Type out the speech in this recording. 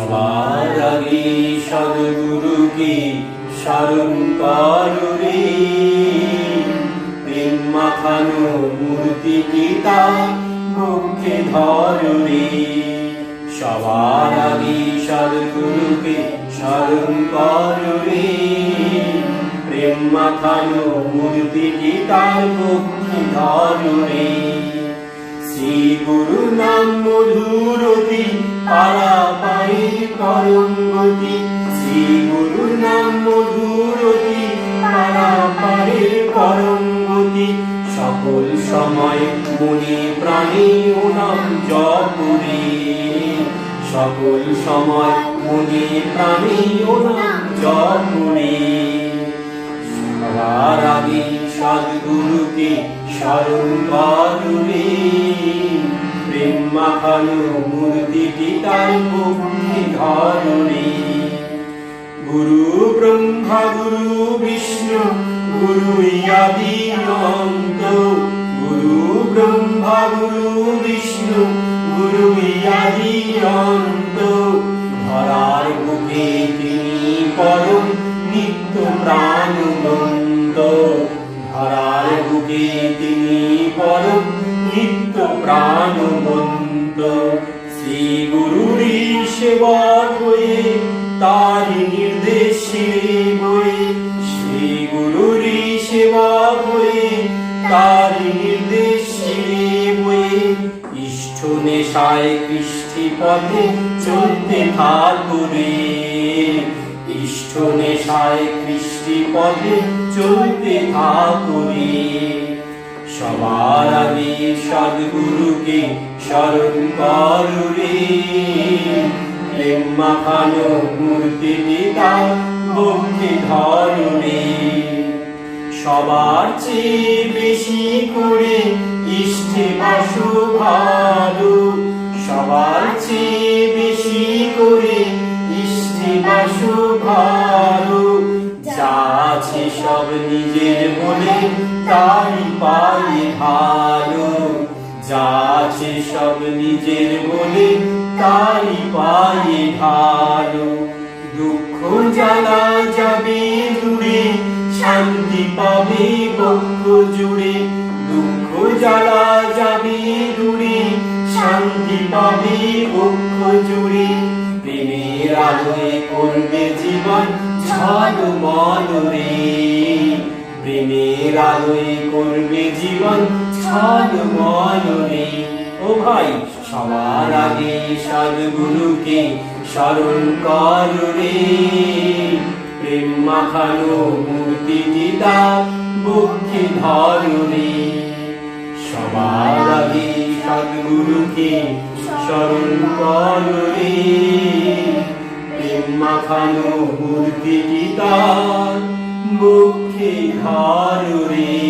সবার আগে সদগুরুকে স্মরণ করো রে প্রেম মাখানো মূর্তি পিতা মুখে ধরো রে সবার আগে সদগুরুকে স্মরণ করো রে প্রেম মাখানো মূর্তি পিতার মুখে ধরো রে শ্রী গুরু নাম মধুরতি জপুরে সকল সময় মনে প্রাণী ও নাম জপুরে সবার আগে সদ্গুরুকে স্মরণ করুরে প্রেম মাখানো মূর্তিটি তার মুখে ধরুরে গুরু ব্রহ্মা, গুরু বিষ্ণু গুরু আদি অন্ত গুরু ব্রহ্মা, গুরু পরম নিত্য প্রাণবন্ত ধরার বুকে তিনি পরম নিত্য প্রাণবন্ত শ্রী গুরুরই সেবক হয়ে তার নির্দেশে বই শ্রী গুরুরই হয়ে তার নির্দেশে বই ইষ্ট নেশায় কৃষ্টি পথে চলতে থাকুরে ইষ্ট কৃষ্টি পথে চলতে সবার সদ্গুরুকে স্মরণ মূর্তি ভক্তি সবার চেয়ে বেশি করে ইষ্টে বাসু ভালো ভালো যা সব নিজের বলে তাই পাই ভালো। যা সব নিজের বলে তাই পাই ভালো। দুঃখ জ্বালা যাবে দূরে, শান্তি পাবে বক্ষ জুড়ে। দুঃখ জ্বালা যাবে দূরে, শান্তি পাবে বক্ষ জুড়ে। আলোয় করবে জীবন ঝলমল রে। প্রেমের আলোয় করবে জীবন ঝলমল রে। ও ভাই, সবার আগে সদ্গুরুকে স্মরণ কর প্রেম মাখানো মূর্তি গীতা বুকে ধর সবার আগে সদ্গুরুকে স্মরণ কর রে। মাখানো মূর্তিটি তার মুখে ধারণী